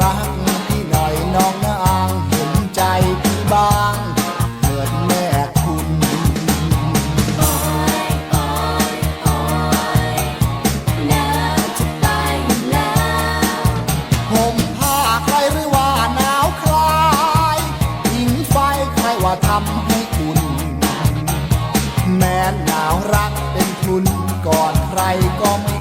รักที่หน่อยน้องนะอางเห็นใจพี่บ้างเกิดแม่คุณปอยปอยปอยน้ำจะไปแล้วห่มผ้าใครหรือว่าหนาวคลายหิงไฟใครว่าทำให้คุณ แม่หนาวรักเป็นคุณก่อนใครก็ไม่